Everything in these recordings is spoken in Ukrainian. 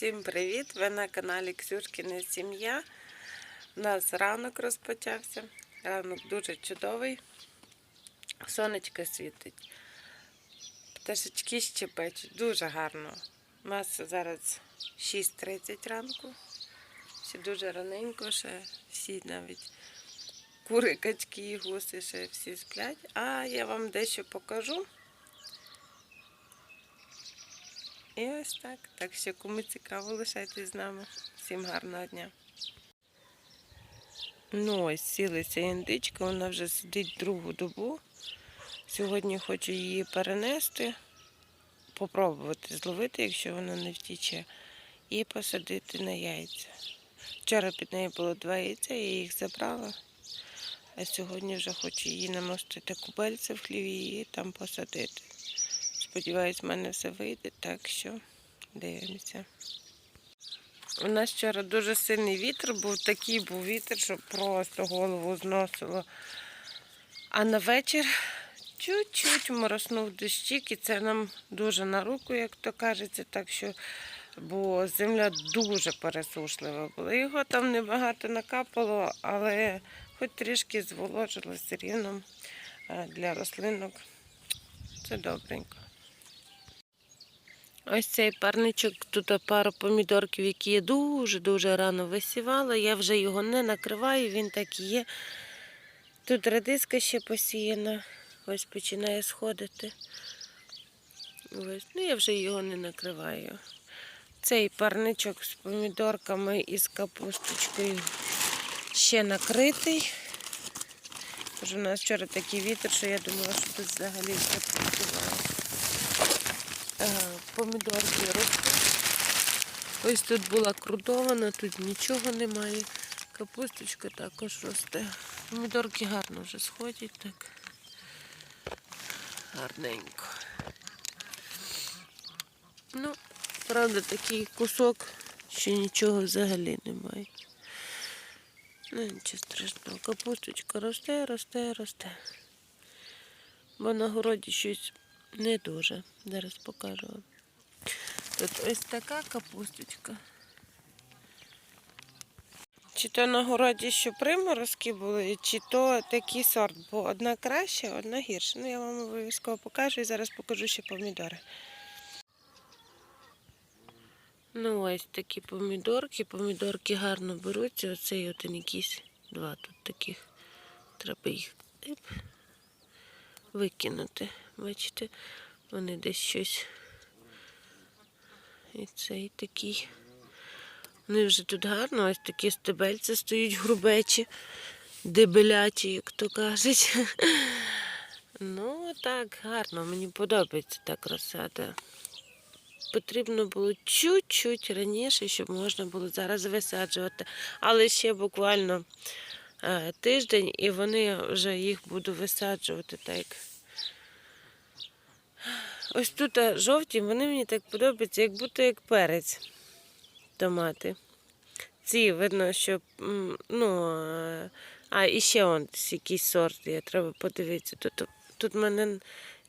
Всім привіт! Ви на каналі Ксюшкіна Сім'я. У нас ранок розпочався. Ранок дуже чудовий. Сонечко світить. Пташечки щепечуть. Дуже гарно. У нас зараз 6.30 ранку. Ще дуже раненько, ще всі навіть кури, качки і гуси ще всі сплять. А я вам дещо покажу. І ось так. Так що кому цікаво, лишайтесь з нами. Всім гарного дня. Ну ось сілися індичка, вона вже сидить другу добу. Сьогодні хочу її перенести, попробувати зловити, якщо вона не втіче, і посадити на яйця. Вчора під нею було два яйця, я їх забрала. А сьогодні вже хочу її намостити кубельце в хліві і там посадити. Сподіваюсь, в мене все вийде, так що дивимося. У нас вчора дуже сильний вітер був, такий був вітер, що просто голову зносило. А на вечір чуть-чуть мороснув дощик, і це нам дуже на руку, як то кажеться, так що, бо земля дуже пересушлива була. Його там небагато накапало, але хоч трішки зволожило все рівно е, для рослинок. Це добренько. Ось цей парничок, тут пару помідорків, які я дуже-дуже рано висівала. Я вже його не накриваю, він так і є. Тут радиска ще посіяна, ось починає сходити. Ось. Ну, я вже його не накриваю. Цей парничок з помідорками і з капусточкою ще накритий. Тож у нас вчора такий вітер, що я думала, що тут взагалі все працювало. Помідорки ростуть. Ось тут була крутована, тут нічого немає. Капусточка також росте. Помідорки гарно вже сходять так. Гарненько. Ну, правда, такий кусок, що нічого взагалі немає. Ну, нічого страшного. Капусточка росте, росте, росте. Бо на городі щось не дуже. Зараз покажу вам. Тут ось така капусточка. Чи то на городі, що приморозки були, чи то такий сорт, бо одна краще, одна гірша. Ну, я вам обов'язково покажу і зараз покажу ще помідори. Ну, ось такі помідорки. Помідорки гарно беруться. Оцей один якийсь два тут таких. Треба їх викинути. Бачите, вони десь щось. І цей такий. Вони вже тут гарно, ось такі стебельці стоять грубечі, дебеляті, як то кажуть. Ну, так, гарно, мені подобається та красота. Потрібно було чуть-чуть раніше, щоб можна було зараз висаджувати. Але ще буквально е, тиждень і вони вже їх буду висаджувати так. Ось тут жовті, вони мені так подобаються, як будто як перець томати. Ці видно, що ну, е, а і ще он якийсь сорт є, треба подивитися. Тут, тут в мене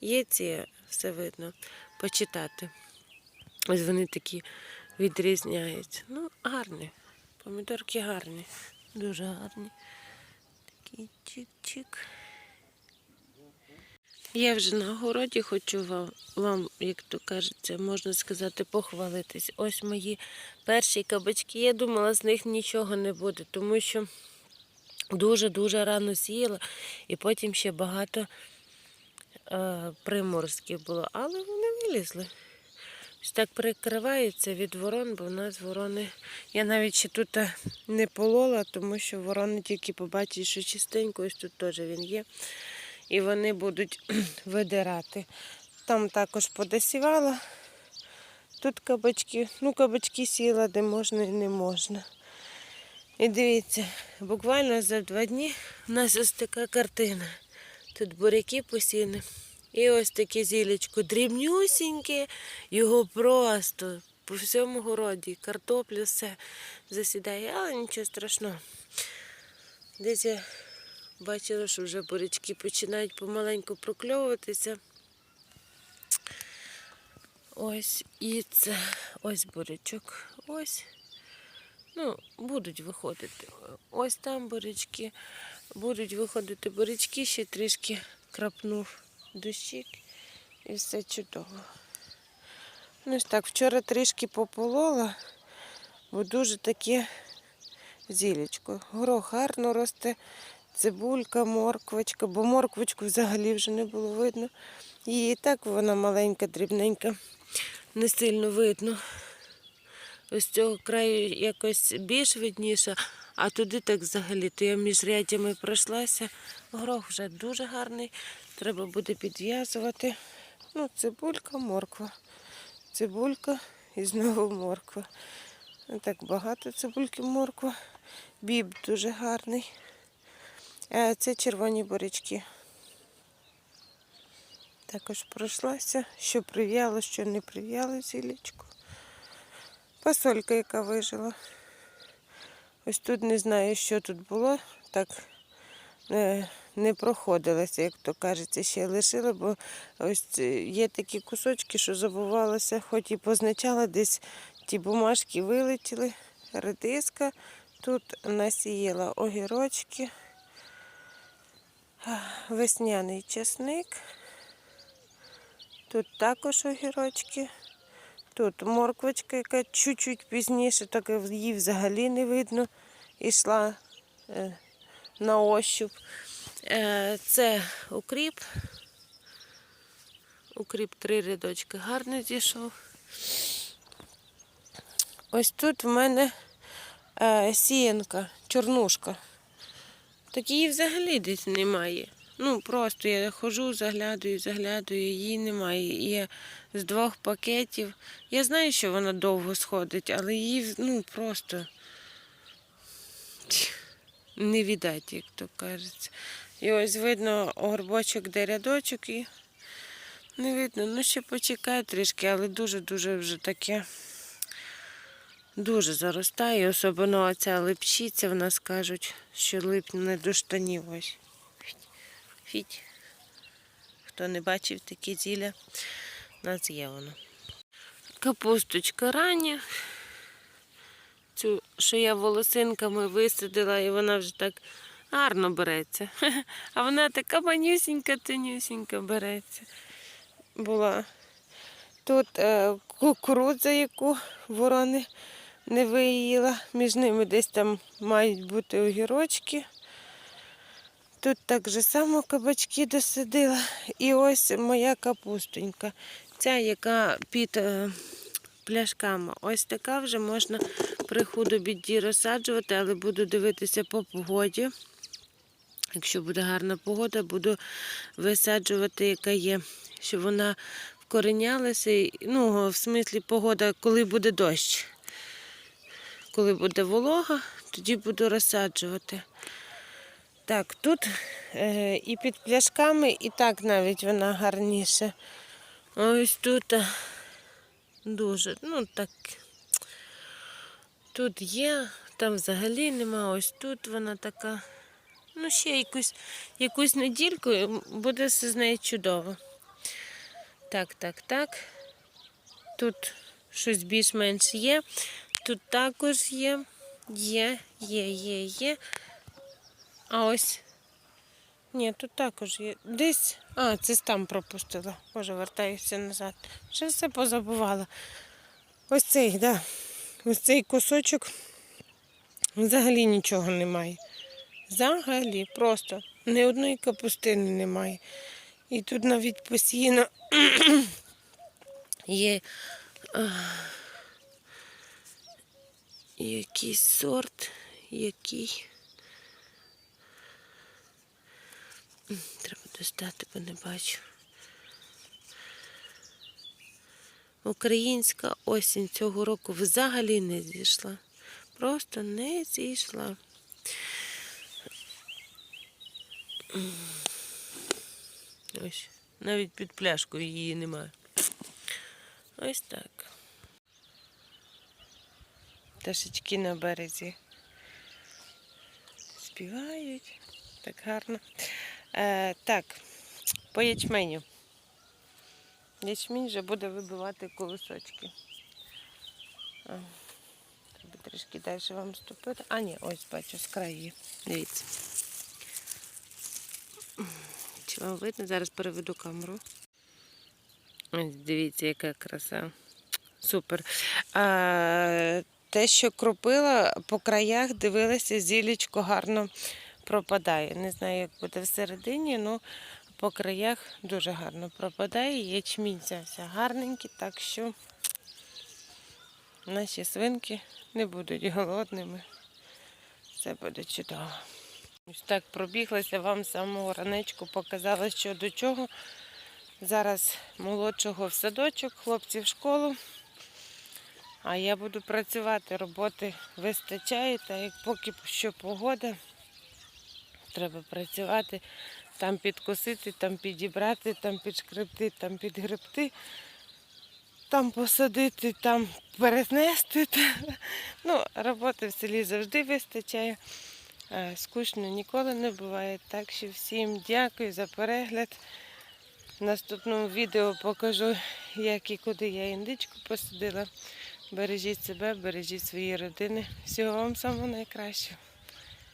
є ці, все видно, почитати. Ось вони такі відрізняються. Ну, гарні. Помідорки гарні, дуже гарні. Такі чик-чик. Я вже на городі хочу вам, як то кажеться, можна сказати, похвалитись. Ось мої перші кабачки. Я думала, з них нічого не буде, тому що дуже-дуже рано сіяла, і потім ще багато е, приморозків було, але вони вилізли. Ось так прикриваються від ворон, бо в нас ворони. Я навіть ще тут е, не полола, тому що ворони тільки побачать, що чистенько, ось тут теж він є і вони будуть видирати. Там також подосівала. Тут кабачки, ну кабачки сіла, де можна і не можна. І дивіться, буквально за два дні у нас ось така картина. Тут буряки посіяні. І ось таке зілечко дрібнюсіньке, його просто по всьому городі, картоплю все засідає, але нічого страшного. Десь я Бачила, що вже бурячки починають помаленьку прокльовуватися. Ось і це ось бурячок. Ось. Ну, будуть виходити. Ось там бурячки. Будуть виходити бурячки, ще трішки крапнув дощик і все чудово. Ну, ось так, вчора трішки пополола, бо дуже таке зілечко. Горох гарно росте, цибулька, морквочка, бо морквочку взагалі вже не було видно. І так вона маленька, дрібненька, не сильно видно. Ось цього краю якось більш видніше, а туди так взагалі. То я між рядями пройшлася. Горох вже дуже гарний. Треба буде підв'язувати. Ну, цибулька, морква. Цибулька і знову морква. Так багато цибульки, морква. Біб дуже гарний. А це червоні бурячки. Також пройшлася, що прив'яло, що не прив'яло зілечку. Пасолька, яка вижила. Ось тут не знаю, що тут було. Так е, не проходилося, як то кажеться, ще лишила, бо ось є такі кусочки, що забувалося, хоч і позначала, десь ті бумажки вилетіли. Редиска тут насіяла огірочки, весняний часник. Тут також огірочки. Тут морквочка, яка чуть-чуть пізніше, так її взагалі не видно. Ішла е, на ощуп. Е, це укріп. Укріп три рядочки гарно зійшов. Ось тут в мене е, сіянка, чорнушка. Так її взагалі десь немає. Ну, просто я ходжу, заглядаю, заглядаю, її немає. Є з двох пакетів. Я знаю, що вона довго сходить, але її ну, просто не віддать, як то кажеться. І ось видно горбочок де рядочок і не видно. Ну, ще почекаю трішки, але дуже-дуже вже таке. Дуже заростає, особливо оця липчиця, в нас кажуть, що липне до штанів ось. Фіть. Хто не бачив такі зілля, у нас є воно. Капусточка рання. Цю, що я волосинками висадила, і вона вже так гарно береться. А вона така манюсінька, тонюсінька береться. Була. Тут е, кукурудза, яку ворони не виїла. Між ними десь там мають бути огірочки. Тут так же само кабачки досадила. І ось моя капустонька. Ця, яка під е, пляшками. Ось така вже можна при худобіді розсаджувати, але буду дивитися по погоді. Якщо буде гарна погода, буду висаджувати, яка є, щоб вона вкоренялася. Ну, в смислі погода, коли буде дощ. Коли буде волога, тоді буду розсаджувати. Так, тут е, і під пляшками, і так навіть вона гарніше. Ось тут е, дуже, ну так. Тут є, там взагалі нема, ось тут вона така. Ну, ще якусь, якусь недільку буде все з нею чудово. Так, так, так. Тут щось більш-менш є. Тут також є. Є, є, є, є. А ось. Ні, тут також є. Десь. А, це там пропустила. Боже, вертаюся назад. Вже все позабувала. Ось цей. Да. Ось цей кусочок взагалі нічого немає. Взагалі, просто ні одної капустини немає. І тут навіть постійно є якийсь сорт, який. Треба достати, бо не бачу. Українська осінь цього року взагалі не зійшла. Просто не зійшла. Ось, навіть під пляшкою її немає. Ось так. Пташечки на березі співають. Так гарно. Е, так, по ячменю. Ячмінь вже буде вибивати колосочки. Треба трішки далі вам ступити. А, ні, ось бачу, з краї. Дивіться. Чи вам видно? Зараз переведу камеру. Ось дивіться, яка краса. Супер. А, те, що кропила по краях, дивилася, зілічко гарно пропадає. Не знаю, як буде всередині, але по краях дуже гарно пропадає. Ячмінь взявся гарненький, так що наші свинки не будуть голодними. Все буде чудово. Ось так пробіглася вам самого ранечку, показала, що до чого. Зараз молодшого в садочок, хлопці в школу. А я буду працювати, роботи вистачає, та як поки що погода, треба працювати, там підкосити, там підібрати, там підшкребти, там підгребти, там посадити, там перенести. Ну, роботи в селі завжди вистачає. Скучно ніколи не буває. Так що всім дякую за перегляд. В наступному відео покажу, як і куди я індичку посадила. Бережіть себе, бережіть свої родини. Всього вам самого найкращого.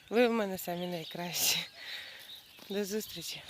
Ви в мене самі найкращі. До зустрічі!